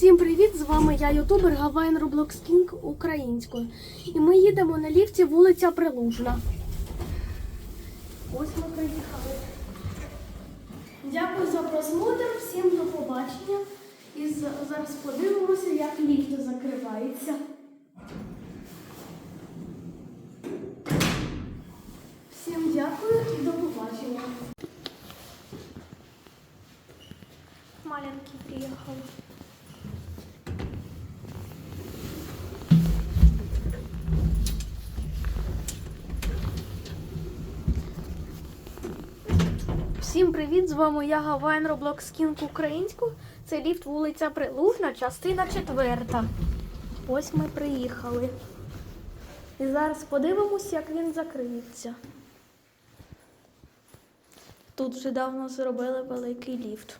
Всім привіт! З вами я, ютубер Гавайн Roblox King українською. І ми їдемо на ліфті вулиця Прилужна. Ось ми приїхали. Дякую за просмотр, всім до побачення. І зараз подивимося, як ліфт закривається. Всім дякую і до побачення. Маленький приїхав. Всім привіт! З вами я Гавайн Роблок Скінку Українську. Це ліфт вулиця Прилужна, частина четверта. Ось ми приїхали. І зараз подивимось, як він закриється. Тут вже давно зробили великий ліфт.